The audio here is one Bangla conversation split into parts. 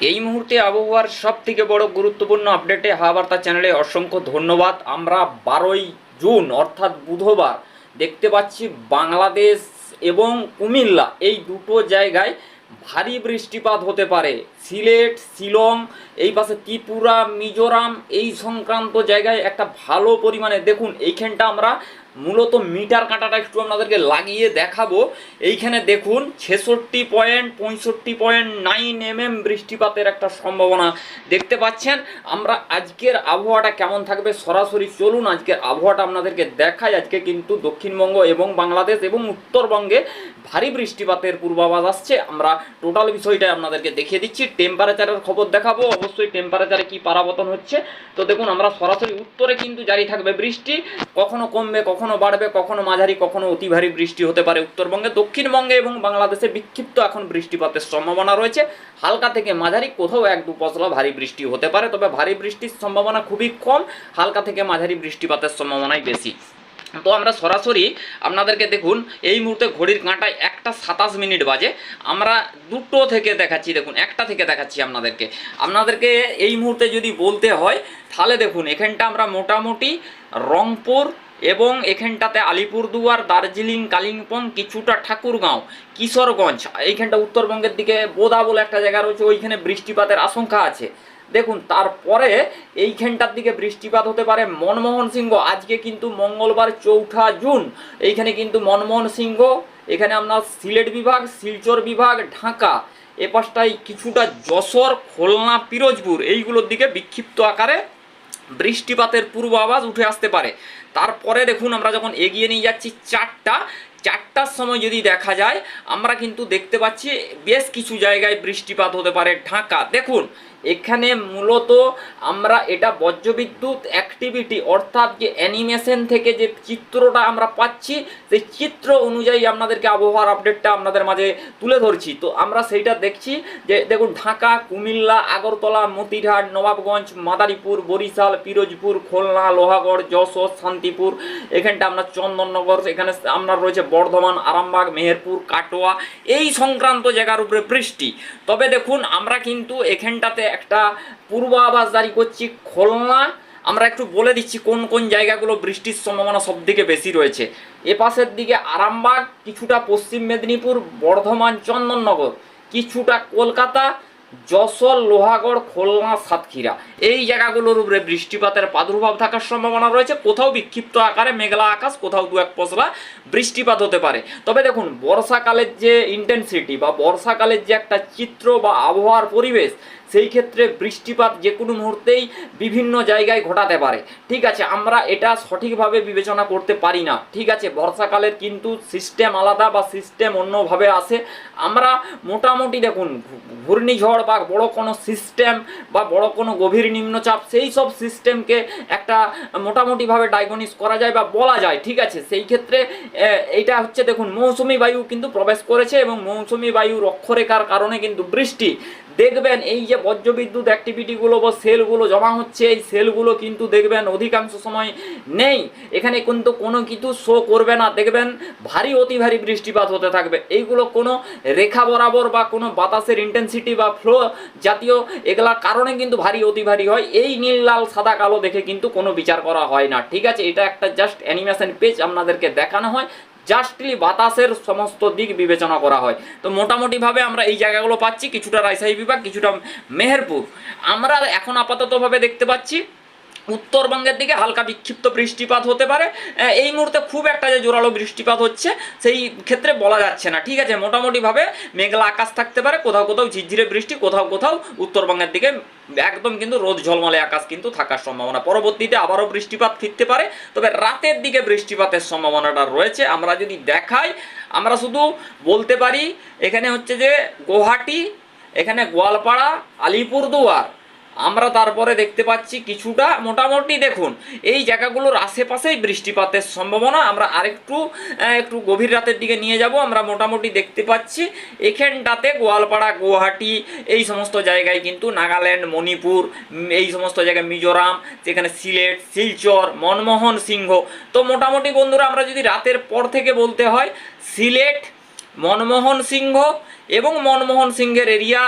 এই মুহূর্তে আবহাওয়ার সব থেকে বড় গুরুত্বপূর্ণ আপডেটে হাওয়াবার্তা চ্যানেলে অসংখ্য ধন্যবাদ। আমরা বারোই জুন, অর্থাৎ বুধবার, দেখতে পাচ্ছি বাংলাদেশ এবং কুমিল্লা এই দুটো জায়গায় ভারী বৃষ্টিপাত হতে পারে। সিলেট, শিলং, এই পাশে ত্রিপুরা, মিজোরাম এই সংক্রান্ত জায়গায় একটা ভালো পরিমাণে দেখুন, এইখানটা আমরা মূলত মিটার কাঁটাটা একটু আপনাদেরকে লাগিয়ে দেখাবো। এইখানে দেখুন, ছেষট্টি পয়েন্ট, পঁয়ষট্টি পয়েন্ট, নাইন এম এম বৃষ্টিপাতের একটা সম্ভাবনা দেখতে পাচ্ছেন। আমরা আজকের আবহাওয়াটা কেমন থাকবে সরাসরি চলুন, আজকের আবহাওয়াটা আপনাদেরকে দেখাই। আজকে কিন্তু দক্ষিণবঙ্গ এবং বাংলাদেশ এবং উত্তরবঙ্গে ভারী বৃষ্টিপাতের পূর্বাভাস আসছে। আমরা টোটাল বিষয়টা আপনাদেরকে দেখিয়ে দিচ্ছি। টেম্পারেচারের খবর দেখাবো। অবশ্যই টেম্পারেচারে কি পারাবতন হচ্ছে। তো দেখুন, আমরা সরাসরি উত্তরে কিন্তু জারি থাকবে বৃষ্টি। কখনো কমবে, কখনো বাড়বে, কখনো মাঝারি, কখনো অতি ভারী বৃষ্টি হতে পারে উত্তরবঙ্গে, দক্ষিণবঙ্গে এবং বাংলাদেশে বিক্ষিপ্ত এখন বৃষ্টিপাতের সম্ভাবনা রয়েছে। হালকা থেকে মাঝারি, কোথাও এক দু পশলা ভারী বৃষ্টি হতে পারে, তবে ভারী বৃষ্টির সম্ভাবনা খুবই কম, হালকা থেকে মাঝারি বৃষ্টিপাতের সম্ভাবনাই বেশি। তো আমরা সরাসরি আপনাদেরকে দেখুন, এই মুহূর্তে ঘড়ির কাঁটায় একটা সাতাশ মিনিট বাজে। আমরা দুটো থেকে দেখাচ্ছি, দেখুন, একটা থেকে দেখাচ্ছি আপনাদেরকে। আপনাদেরকে এই মুহূর্তে যদি বলতে হয়, তাহলে দেখুন, এখানটা আমরা মোটামুটি রংপুর এবং এখানটাতে আলিপুরদুয়ার, দার্জিলিং, কালিম্পং, কিছুটা ঠাকুরগাঁও, কিশোরগঞ্জ, এইখানটা উত্তরবঙ্গের দিকে বোদা বলে একটা জায়গা রয়েছে, ওইখানে বৃষ্টিপাতের আশঙ্কা আছে। দেখুন, তারপরে এইখানটার দিকে বৃষ্টিপাত হতে পারে মনমোহন সিংহ, আজকে কিন্তু মঙ্গলবার চৌঠা জুন, এইখানে কিন্তু মনমোহন সিংহ, এখানে আপনার সিলেট বিভাগ, শিলচর বিভাগ, ঢাকা এ কিছুটা যশোর, খুলনা, পিরোজপুর, এইগুলোর দিকে বিক্ষিপ্ত আকারে বৃষ্টিপাতের পূর্বাভাস উঠে আসতে পারে। তারপরে দেখুন আমরা যখন এগিয়ে নিয়ে যাচ্ছি চারটা, চারটার সময় যদি দেখা যায়, আমরা কিন্তু দেখতে পাচ্ছি বেশ কিছু জায়গায় বৃষ্টিপাত হতে পারে, ঢাকা। দেখুন এখানে মূলত আমরা এটা বজ্রবিদ্যুৎ অ্যাক্টিভিটি অর্থাৎ যে অ্যানিমেশন থেকে যে চিত্রটা আমরা পাচ্ছি, সেই চিত্র অনুযায়ী আপনাদেরকে আবহাওয়ার আপডেটটা আপনাদের মাঝে তুলে ধরছি। তো আমরা সেইটা দেখছি যে, দেখুন, ঢাকা, কুমিল্লা, আগরতলা, মতিরহাট, নবাবগঞ্জ, মাদারীপুর, বরিশাল, পিরোজপুর, খুলনা, লোহাগড়, যশোর, শান্তিপুর, এখানটা আপনার চন্দননগর, এখানে আপনার রয়েছে বর্ধমান, আরামবাগ, মেহেরপুর, কাটোয়া, এই সংক্রান্ত জায়গার উপরে বৃষ্টি। তবে দেখুন, আমরা কিন্তু এখানটাতে একটা পূর্বাভাস জারি করছি, খুলনা। আমরা একটু বলে দিচ্ছি কোন কোন জায়গাগুলো বৃষ্টির সম্ভাবনা সব থেকে বেশি রয়েছে। এ পাশের দিকে আরামবাগ, কিছুটা পশ্চিম মেদিনীপুর, বর্ধমান, চন্দননগর, কিছুটা কলকাতা, যশোর, লোহাগড়, খুলনা, সাতক্ষীরা। এই জায়গাগুলোর উপরে বৃষ্টিপাতের প্রাদুর্ভাব থাকার সম্ভাবনা রয়েছে। কোথাও বিক্ষিপ্ত আকারে মেঘলা আকাশ, কোথাও দু এক পশলা বৃষ্টিপাত হতে পারে। তবে দেখুন, বর্ষাকালের যে ইন্টেন্সিটি বা বর্ষাকালের যে একটা চিত্র বা আবহাওয়ার পরিবেশ সেই ক্ষেত্রে বৃষ্টিপাত যে কোনো মুহূর্তেই বিভিন্ন জায়গায় ঘটাতে পারে। ঠিক আছে, আমরা এটা সঠিকভাবে বিবেচনা করতে পারি না। ঠিক আছে, বর্ষাকালের কিন্তু সিস্টেম আলাদা বা সিস্টেম অন্যভাবে আসে আমরা মোটামুটি দেখুন, ঘূর্ণিঝড় বা বড় কোনো সিস্টেম বা বড় কোনো গভীর নিম্নচাপ, সেই সব সিস্টেমকে একটা মোটামুটিভাবে ডায়াগনিস করা যায় বা বলা যায়। ঠিক আছে, সেই ক্ষেত্রে এইটা হচ্ছে দেখুন, মৌসুমি বায়ু কিন্তু প্রবেশ করেছে এবং মৌসুমি বায়ুর অক্ষরেখার কারণে কিন্তু বৃষ্টি। দেখবেন এই যে বজ্রবিদ্যুৎ অ্যাক্টিভিটিগুলো বা সেলগুলো জমা হচ্ছে, এই সেলগুলো কিন্তু দেখবেন অধিকাংশ সময় নেই। এখানে কিন্তু কোনো কিছু শো করবে না, দেখবেন ভারী, অতি ভারী বৃষ্টিপাত হতে থাকবে। এইগুলো কোনো রেখা বরাবর বা কোনো বাতাসের ইন্টেন্সিটি বা ফ্লো জাতীয় এগুলার কারণে কিন্তু ভারী, অতি ভারী হয়। এই নীল, লাল, সাদা, কালো দেখে কিন্তু কোনো বিচার করা হয় না। ঠিক আছে, এটা একটা জাস্ট অ্যানিমেশন পেজ আপনাদেরকে দেখানো হয়। জাস্টলি বাতাসের সমস্ত দিক বিবেচনা করা হয়। তো মোটামুটিভাবে আমরা এই জায়গাগুলো পাচ্ছি, কিছুটা রাজশাহী বিভাগ, কিছুটা মেহেরপুর। আমরা এখন আপাততভাবে দেখতে পাচ্ছি উত্তরবঙ্গের দিকে হালকা বিক্ষিপ্ত বৃষ্টিপাত হতে পারে। এই মুহূর্তে খুব একটা যে জোরালো বৃষ্টিপাত হচ্ছে, সেই ক্ষেত্রে বলা যাচ্ছে না। ঠিক আছে, মোটামুটিভাবে মেঘলা আকাশ থাকতে পারে, কোথাও কোথাও ঝিরঝিরে বৃষ্টি, কোথাও কোথাও উত্তরবঙ্গের দিকে একদম কিন্তু রোদ ঝলমলে আকাশ কিন্তু থাকার সম্ভাবনা। পরবর্তীতে আবারও বৃষ্টিপাত ফিরতে পারে, তবে রাতের দিকে বৃষ্টিপাতের সম্ভাবনাটা রয়েছে। আমরা যদি দেখাই, আমরা শুধু বলতে পারি, এখানে হচ্ছে যে গুয়াহাটি, এখানে গোয়ালপাড়া, আলিপুরদুয়ার আমরা তারপরে দেখতে পাচ্ছি কিছুটা মোটামুটি দেখুন। এই জায়গাগুলোর আশেপাশেই বৃষ্টিপাতের সম্ভাবনা। আমরা আরেকটু একটু গভীর রাতের দিকে নিয়ে যাব। আমরা মোটামুটি দেখতে পাচ্ছি এখানটাতে গোয়ালপাড়া, গুয়াহাটি, এই সমস্ত জায়গায় কিন্তু নাগাল্যান্ড, মণিপুর এই সমস্ত জায়গায় মিজোরাম, যেখানে সিলেট, শিলচর, মনমোহন সিংহ। তো মোটামুটি বন্ধুরা, আমরা যদি রাতের পর থেকে বলতে হয়, সিলেট, মনমোহন সিংহ এবং মনমোহন সিংহের এরিয়া,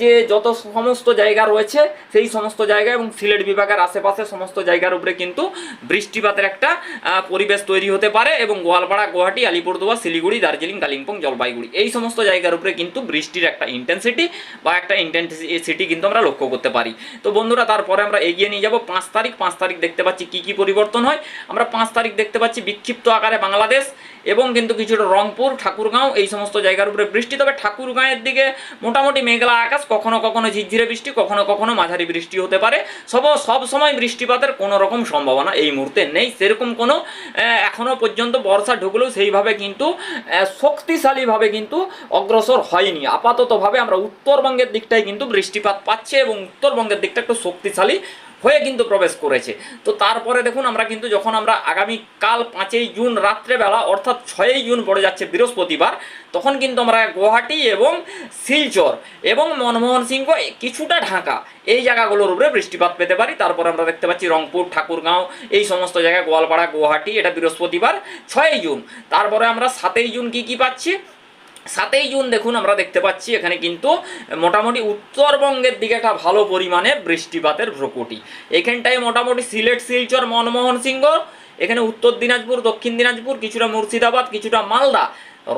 যে যত সমস্ত জায়গা রয়েছে, সেই সমস্ত জায়গা এবং সিলেট বিভাগের আশেপাশে সমস্ত জায়গার উপরে কিন্তু বৃষ্টিপাতের একটা পরিবেশ তৈরি হতে পারে এবং গোয়ালপাড়া, গুয়াহাটি, আলিপুরদুয়ার, শিলিগুড়ি, দার্জিলিং, কালিম্পং, জলপাইগুড়ি, এই সমস্ত জায়গার উপরে কিন্তু বৃষ্টির একটা ইন্টেন্সিটি বা একটা ইন্টেন্সিটি কিন্তু আমরা লক্ষ্য করতে পারি। তো বন্ধুরা, তারপরে আমরা এগিয়ে নিয়ে যাব। পাঁচ তারিখ পাঁচ তারিখ দেখতে পাচ্ছি কি কি পরিবর্তন হয়। আমরা পাঁচ তারিখ দেখতে পাচ্ছি বিক্ষিপ্ত আকারে বাংলাদেশ এবং কিন্তু কিছুটা রংপুর, ঠাকুরগাঁও, এই সমস্ত জায়গার উপরে বৃষ্টি। তবে ঠাকুরগাঁয়ের দিকে মোটামুটি মেঘলা আকাশ, কখনো কখনো ঝিরঝিরে বৃষ্টি, কখনো কখনো মাঝারি বৃষ্টি হতে পারে। সব সব সময় বৃষ্টিপাতের কোনো রকম সম্ভাবনা এই মুহূর্তে নেই। সেরকম কোনো এখনও পর্যন্ত বর্ষা ঢুকলেও সেইভাবে কিন্তু শক্তিশালীভাবে কিন্তু অগ্রসর হয়নি। আপাততভাবে আমরা উত্তরবঙ্গের দিকটাই কিন্তু বৃষ্টিপাত পাচ্ছে এবং উত্তরবঙ্গের দিকটা একটু শক্তিশালী হয়ে কিন্তু প্রবেশ করেছে। তো তারপরে দেখুন আমরা কিন্তু যখন আমরা আগামী কাল পাঁচই জুন রাত্রেবেলা, অর্থাৎ ছয়ই জুন পড়ে যাচ্ছে বৃহস্পতিবার, তখন কিন্তু আমরা গুয়াহাটি এবং শিলচর এবং মনমোহন সিংহ কিছুটা ঢাকা এই জায়গাগুলোর উপরে বৃষ্টিপাত পেতে পারি। তারপরে আমরা দেখতে পাচ্ছি রংপুর, ঠাকুরগাঁও, এই সমস্ত জায়গায় গোয়ালপাড়া, গুয়াহাটি, এটা বৃহস্পতিবার, ছয়ই জুন। তারপরে আমরা সাতই জুন কি কি পাচ্ছি? সাতই জুন দেখুন আমরা দেখতে পাচ্ছি, এখানে কিন্তু মোটামুটি উত্তরবঙ্গের দিকে একটা ভালো পরিমাণে বৃষ্টিপাতের ভ্রকুটি। এখানটায় মোটামুটি সিলেট, শিলচর, মনমোহন সিংহ, এখানে উত্তর দিনাজপুর, দক্ষিণ দিনাজপুর, কিছুটা মুর্শিদাবাদ, কিছুটা মালদা,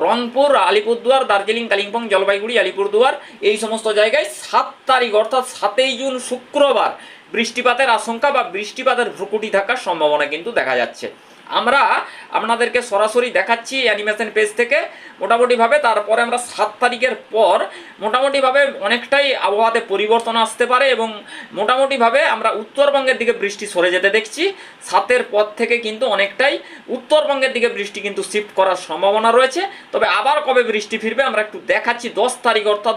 রংপুর, আলিপুরদুয়ার, দার্জিলিং, কালিম্পং, জলপাইগুড়ি, আলিপুরদুয়ার, এই সমস্ত জায়গায় সাত তারিখ অর্থাৎ সাতই জুন শুক্রবার বৃষ্টিপাতের আশঙ্কা বা বৃষ্টিপাতের ভ্রুকুটি থাকার সম্ভাবনা কিন্তু দেখা যাচ্ছে। আমরা আপনাদেরকে সরাসরি দেখাচ্ছি অ্যানিমেশন পেজ থেকে। মোটামুটিভাবে তারপরে আমরা সাত তারিখের পর মোটামুটিভাবে অনেকটাই আবহাওয়াতে পরিবর্তন আসতে পারে এবং মোটামুটিভাবে আমরা উত্তরবঙ্গের দিকে বৃষ্টি সরে যেতে দেখছি। সাতের পর থেকে কিন্তু অনেকটাই উত্তরবঙ্গের দিকে বৃষ্টি কিন্তু শিফট করার সম্ভাবনা রয়েছে। তবে আবার কবে বৃষ্টি ফিরবে আমরা একটু দেখাচ্ছি। দশ তারিখ অর্থাৎ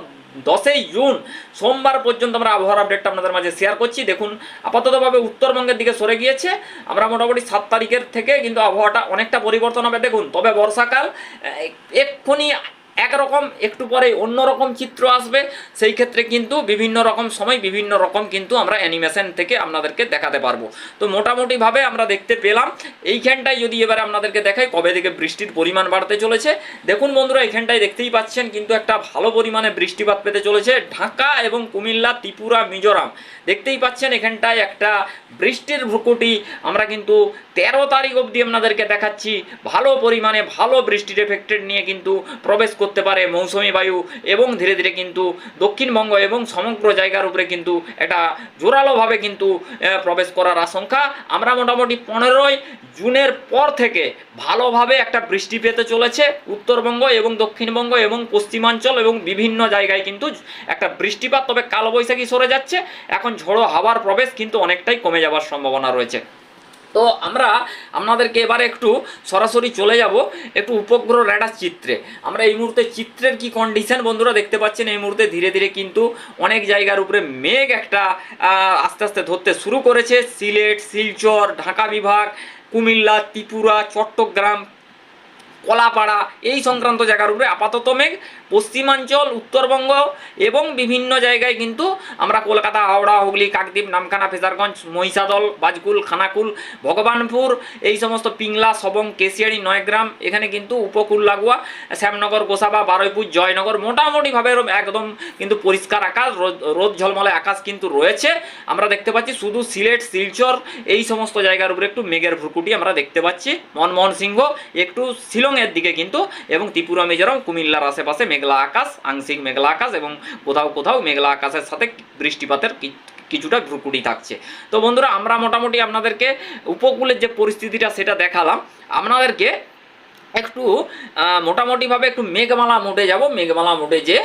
দশই জুন সোমবার পর্যন্ত আমরা আবহাওয়ার আপডেটটা আপনাদের মাঝে শেয়ার করছি। দেখুন, আপাততভাবে উত্তরবঙ্গের দিকে সরে গিয়েছে। আমরা মোটামুটি সাত তারিখের থেকে কিন্তু আবহাওয়াটা অনেকটা পরিবর্তন হবে। দেখুন, তবে বর্ষাকাল এক্ষুনি একরকম, একটু পরে অন্যরকম চিত্র আসবে। সেই ক্ষেত্রে কিন্তু বিভিন্ন রকম সময়, বিভিন্ন রকম কিন্তু আমরা অ্যানিমেশন থেকে আপনাদেরকে দেখাতে পারব। তো মোটামুটিভাবে আমরা দেখতে পেলাম, এইখানটায় যদি এবারে আপনাদেরকে দেখাই, কবে থেকে বৃষ্টির পরিমাণ বাড়তে চলেছে? দেখুন বন্ধুরা এখানটায় দেখতেই পাচ্ছেন কিন্তু একটা ভালো পরিমাণে বৃষ্টিপাত পেতে চলেছে। ঢাকা এবং কুমিল্লা, ত্রিপুরা, মিজোরাম। দেখতেই পাচ্ছেন এখানটায় একটা বৃষ্টির ভ্রুকুটি, আমরা কিন্তু তেরো তারিখ অবধি আপনাদেরকে দেখাচ্ছি, ভালো পরিমাণে ভালো বৃষ্টির এফেক্টেড নিয়ে কিন্তু প্রবেশ করতে পারে মৌসুমি বায়ু এবং ধীরে ধীরে কিন্তু দক্ষিণবঙ্গ এবং সমগ্র জায়গার উপরে কিন্তু একটা জোরালোভাবে কিন্তু প্রবেশ করার আশঙ্কা। আমরা মোটামুটি পনেরোই জুনের পর থেকে ভালোভাবে একটা বৃষ্টি পেতে চলেছে উত্তরবঙ্গ এবং দক্ষিণবঙ্গ এবং পশ্চিমাঞ্চল এবং বিভিন্ন জায়গায় কিন্তু একটা বৃষ্টিপাত, তবে কালবৈশাখী সরে যাচ্ছে। এখন ঝোড়ো হাওয়ার প্রবেশ কিন্তু অনেকটাই কমে যাওয়ার সম্ভাবনা রয়েছে। তো আমরা আপনাদেরকে এবারে একটু সরাসরি চলে যাব একটু উপগ্রহ র্যাডার চিত্রে। আমরা এই মুহূর্তে চিত্রের কি কন্ডিশন বন্ধুরা দেখতে পাচ্ছেন, এই মুহূর্তে ধীরে ধীরে কিন্তু অনেক জায়গার উপরে মেঘ একটা আস্তে আস্তে ধরতে শুরু করেছে। সিলেট, শিলচর, ঢাকা বিভাগ, কুমিল্লা, ত্রিপুরা, চট্টগ্রাম কলাপাড়া, এই সংক্রান্ত জায়গার উপরে আপাতত মেঘ, পশ্চিমাঞ্চল, উত্তরবঙ্গ এবং বিভিন্ন জায়গায় কিন্তু আমরা কলকাতা, হাওড়া, হুগলি, কাকদ্বীপ, নামখানা, ফেজারগঞ্জ, মহিষাদল, বাজকুল, খানাকুল, ভগবানপুর, এই সমস্ত পিংলা, সবং, কেশিয়ারি, নয়গ্রাম, এখানে কিন্তু উপকূল লাগোয়া শ্যামনগর, গোসাবা, বারুইপুর, জয়নগর মোটামুটিভাবে একদম কিন্তু পরিষ্কার আকাশ, রোদ ঝলমলে আকাশ কিন্তু রয়েছে। আমরা দেখতে পাচ্ছি শুধু সিলেট, শিলচর, এই সমস্ত জায়গার উপরে একটু মেঘের ভ্রুকুটি আমরা দেখতে পাচ্ছি। মনমোহন সিংহ, একটু শিলংয়ের দিকে কিন্তু এবং ত্রিপুরা মিজোরাম কুমিল্লার আশেপাশে মেঘলা আকাশ, আংশিক মেঘলা আকাশ এবং কোথাও কোথাও মেঘলা আকাশের সাথে বৃষ্টিপাতের কিছুটা ভ্রুকুটি থাকছে। তো বন্ধুরা, আমরা মোটামুটি আপনাদেরকে উপকূলের যে পরিস্থিতিটা সেটা দেখালাম। আপনাদেরকে একটু মোটামুটিভাবে একটু মেঘমালা মোটে যাব। মেঘমালা মোটে যে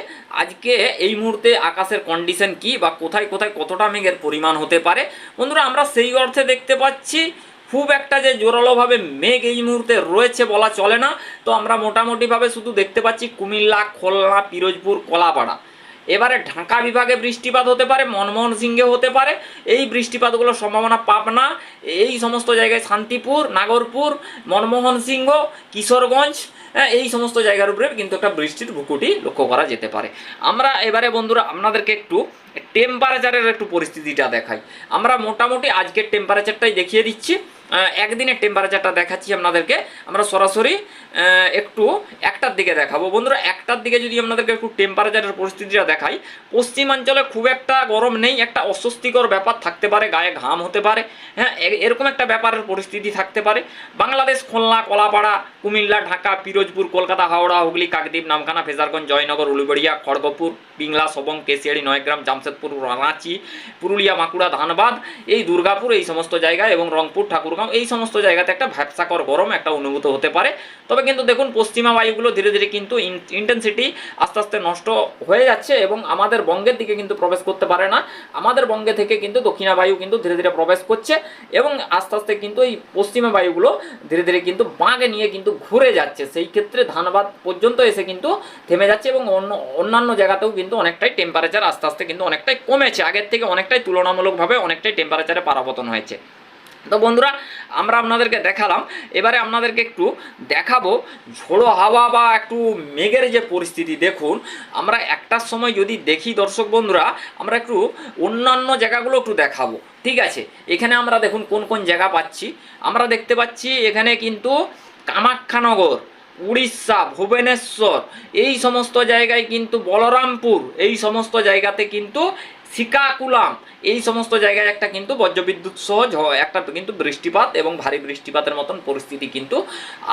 আজকে এই মুহূর্তে আকাশের কন্ডিশন কি বা কোথায় কোথায় কতটা মেঘের পরিমাণ হতে পারে। বন্ধুরা, আমরা সেই অর্থে দেখতে পাচ্ছি খুব একটা যে জোরালোভাবে মেঘ এই মুহূর্তে রয়েছে বলা চলে না। তো আমরা মোটামুটিভাবে শুধু দেখতে পাচ্ছি কুমিল্লা খুলনা পিরোজপুর কলাপাড়া। এবারে ঢাকা বিভাগে বৃষ্টিপাত হতে পারে মনমোহন সিংহে হতে পারে। এই বৃষ্টিপাতগুলোর সম্ভাবনা পাবনা এই সমস্ত জায়গায় শান্তিপুর নাগরপুর মনমোহন সিংহ কিশোরগঞ্জ হ্যাঁ, এই সমস্ত জায়গার উপরে কিন্তু একটা বৃষ্টির ভুকুটি লক্ষ্য করা যেতে পারে। আমরা এবারে বন্ধুরা আপনাদেরকে একটু টেম্পারেচারের একটু পরিস্থিতিটা দেখাই। আমরা মোটামুটি আজকের টেম্পারেচারটাই দেখিয়ে দিচ্ছি। একদিনের টেম্পারেচারটা দেখাচ্ছি আপনাদেরকে। আমরা সরাসরি একটু একটার দিকে দেখাবো। বন্ধুরা, একটার দিকে যদি আপনাদেরকে একটু টেম্পারেচারের পরিস্থিতিটা দেখাই, পশ্চিমাঞ্চলে খুব একটা গরম নেই, একটা অস্বস্তিকর ব্যাপার থাকতে পারে, গায়ে ঘাম হতে পারে হ্যাঁ এরকম একটা ব্যাপারের পরিস্থিতি থাকতে পারে। বাংলাদেশ, খুলনা, কলাপাড়া, কুমিল্লা, ঢাকা, পিরোজপুর, কলকাতা, হাওড়া, হুগলি, কাকদ্বীপ, নামখানা, ফেজারগঞ্জ, জয়নগর, উলুবেড়িয়া, খড়গপুর পিংলা, সবং কেশিয়াড়ি নয়গ্রাম, জামশেদপুর, রাঁচি, পুরুলিয়া বাঁকুড়া ধানবাদ, এই দুর্গাপুর, এই সমস্ত জায়গায় এবং রংপুর, ঠাকুরগাঁও, এই সমস্ত জায়গাতে একটা ভ্যাপসাকর গরম, একটা অনুভূত হতে পারে। তবে কিন্তু দেখুন, পশ্চিমা বায়ুগুলো ধীরে ধীরে কিন্তু ইন্টেন্সিটি আস্তে আস্তে নষ্ট হয়ে যাচ্ছে এবং আমাদের বঙ্গের দিকে কিন্তু প্রবেশ করতে পারে না। আমাদের বঙ্গে থেকে কিন্তু দক্ষিণা বায়ু কিন্তু ধীরে ধীরে প্রবেশ করছে এবং আস্তে আস্তে কিন্তু এই পশ্চিমা বায়ুগুলো ধীরে ধীরে কিন্তু বাঁকে নিয়ে কিন্তু ঘুরে যাচ্ছে। সেই ক্ষেত্রে ধানবাদ পর্যন্ত এসে কিন্তু থেমে যাচ্ছে এবং অন্য, অন্যান্য জায়গাতেও কিন্তু অনেকটাই টেম্পারেচার আস্তে আস্তে কিন্তু অনেকটাই কমেছে। আগের থেকে অনেকটাই তুলনামূলকভাবে অনেকটাই টেম্পারেচারে পারাবতন হয়েছে। তো বন্ধুরা, আমরা আপনাদেরকে দেখালাম। এবারে আপনাদেরকে একটু দেখাবো ঝোড়ো হাওয়া বা একটু মেঘের যে পরিস্থিতি। দেখুন, আমরা একটার সময় যদি দেখি দর্শক বন্ধুরা, আমরা একটু অন্যান্য জায়গাগুলো একটু দেখাবো। ঠিক আছে? এখানে আমরা দেখুন কোন কোন জায়গা পাচ্ছি। আমরা দেখতে পাচ্ছি এখানে কিন্তু কামাখ্যানগর। উড়িষ্যা, ভুবনেশ্বর, এই সমস্ত জায়গায় কিন্তু বলরামপুর, এই সমস্ত জায়গাতে কিন্তু সিকাকুলাম এই সমস্ত জায়গায় একটা কিন্তু বজ্রবিদ্যুৎ সহ একটা কিন্তু বৃষ্টিপাত এবং ভারী বৃষ্টিপাতের মতন পরিস্থিতি কিন্তু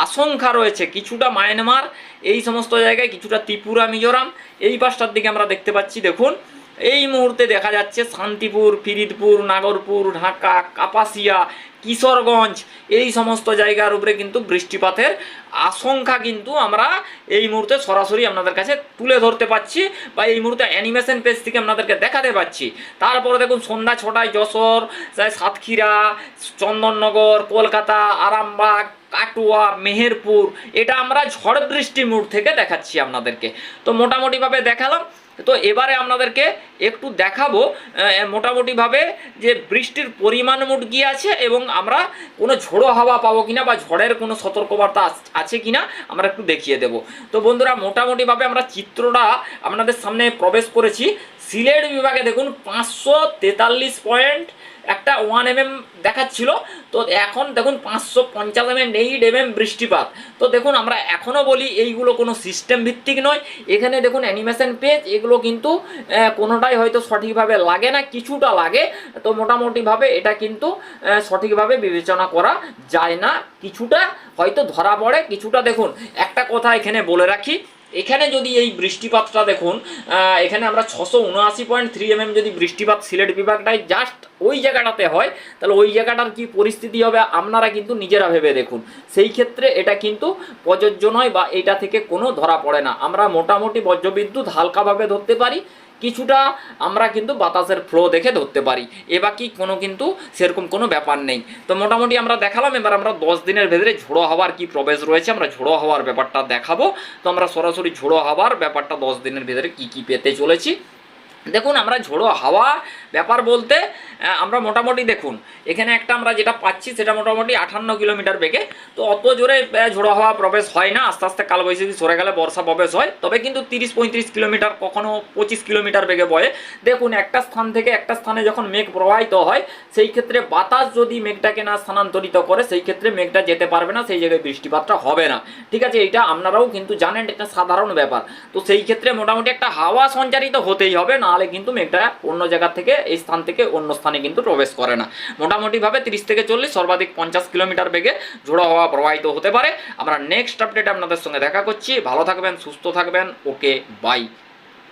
আশঙ্কা রয়েছে। কিছুটা মায়ানমার, এই সমস্ত জায়গায় কিছুটা ত্রিপুরা, মিজোরাম, এই পাশটার দিকে আমরা দেখতে পাচ্ছি, দেখুন। এই মুহূর্তে দেখা যাচ্ছে শান্তিপুর, ফিরিদপুর, নাগরপুর, ঢাকা, কাপাসিয়া কিশোরগঞ্জ। এই সমস্ত জায়গার উপরে কিন্তু বৃষ্টিপাতের আশঙ্কা কিন্তু আমরা এই মুহূর্তে সরাসরি আপনাদের কাছে তুলে ধরতে পাচ্ছি বা এই মুহূর্তে অ্যানিমেশন পেজ থেকে আপনাদেরকে দেখাতে পাচ্ছি তারপরে দেখুন সন্ধ্যা ছটায় যশোর সাতক্ষীরা, চন্দননগর, কলকাতা, আরামবাগ, কাটুয়া, মেহেরপুর। এটা আমরা ঝড় বৃষ্টি মুড থেকে দেখাচ্ছি আপনাদেরকে। তো মোটামুটিভাবে দেখালাম। তো এবারে আপনাদেরকে একটু দেখাবো মোটামুটিভাবে যে বৃষ্টির পরিমাণ মোট কি আছে এবং আমরা কোনো ঝোড়ো হাওয়া পাবো কিনা বা ঝড়ের কোনো সতর্কবার্তা আছে কিনা আমরা একটু দেখিয়ে দেব। তো বন্ধুরা, মোটামুটিভাবে আমরা চিত্রটা আপনাদের সামনে প্রবেশ করেছি। সিলেট বিভাগে দেখুন পাঁচশো তেতাল্লিশ পয়েন্ট একটা ওয়ান এম এম দেখাচ্ছিল। তো এখন দেখুন পাঁচশো পঞ্চাশ M M eight M M বৃষ্টিপাত। তো দেখুন আমরা এখনও বলি এইগুলো কোনো সিস্টেম ভিত্তিক নয়। এখানে দেখুন অ্যানিমেশন পেজ এগুলো কিন্তু কোনোটাই হয়তো সঠিকভাবে লাগে না, কিছুটা লাগে। তো মোটামুটিভাবে এটা কিন্তু সঠিকভাবে বিবেচনা করা যায় না। কিছুটা হয়তো ধরা পড়ে, কিছুটা দেখুন। একটা কথা এখানে বলে রাখি এখানে যদি এই বৃষ্টিপাতটা দেখুন এখানে আমরা ছশো উনআশি পয়েন্ট থ্রি এমএম যদি বৃষ্টিপাত সিলেট বিভাগটায় জাস্ট ওই জায়গাটাতে হয়, তাহলে ওই জায়গাটার কি পরিস্থিতি হবে আপনারা কিন্তু নিজেরা ভেবে দেখুন। সেই ক্ষেত্রে এটা কিন্তু প্রযোজ্য নয় বা এটা থেকে কোনো ধরা পড়ে না। আমরা মোটামুটি বজ্রবিদ্যুৎ হালকাভাবে ধরতে পারি কিছুটা আমরা কিন্তু বাতাসের ফ্লো দেখে ধরতে পারি। এ বাকি কোনো কিন্তু সেরকম কোনো ব্যাপার নেই। তো মোটামুটি আমরা দেখালাম, এবার আমরা দশ দিনের ভেতরে ঝোড়ো হওয়ার কি প্রবেশ রয়েছে আমরা ঝোড়ো হওয়ার ব্যাপারটা দেখাবো। তো আমরা সরাসরি ঝোড়ো হওয়ার ব্যাপারটা দশ দিনের ভেতরে কি কি পেতে চলেছি। দেখুন, আমরা ঝোড়ো হাওয়া ব্যাপার বলতে আমরা মোটামুটি দেখুন, এখানে একটা আমরা যেটা পাচ্ছি সেটা মোটামুটি আঠান্ন কিলোমিটার বেগে। তো অত জোরে ঝোড়ো হাওয়া প্রবেশ হয় না, আস্তে আস্তে কালবৈশাখী সরে গেলে বর্ষা প্রবেশ হয়। তবে কিন্তু তিরিশ পঁয়ত্রিশ কিলোমিটার, কখনো পঁচিশ কিলোমিটার বেগে বয়ে। দেখুন, একটা স্থান থেকে একটা স্থানে যখন মেঘ প্রবাহিত হয়, সেই ক্ষেত্রে বাতাস যদি মেঘটাকে না স্থানান্তরিত করে, সেই ক্ষেত্রে মেঘটা যেতে পারবে না, সেই জায়গায় বৃষ্টিপাতটা হবে না। ঠিক আছে এটা আপনারাও কিন্তু জানেন, এটা সাধারণ ব্যাপার। তো সেই ক্ষেত্রে মোটামুটি একটা হাওয়া সঞ্চারিত হতেই হবে, নাহলে কিন্তু মেঘটা অন্য জায়গা থেকে এই স্থান থেকে অন্য স্থানে কিন্তু প্রবেশ করে না। মোটামুটিভাবে তিরিশ থেকে চল্লিশ, সর্বাধিক পঞ্চাশ কিলোমিটার বেগে ঝোড়ো হওয়া প্রবাহিত হতে পারে। আমরা নেক্সট আপডেট আপনাদের সঙ্গে দেখা করছি। ভালো থাকবেন, সুস্থ থাকবেন। Okay bye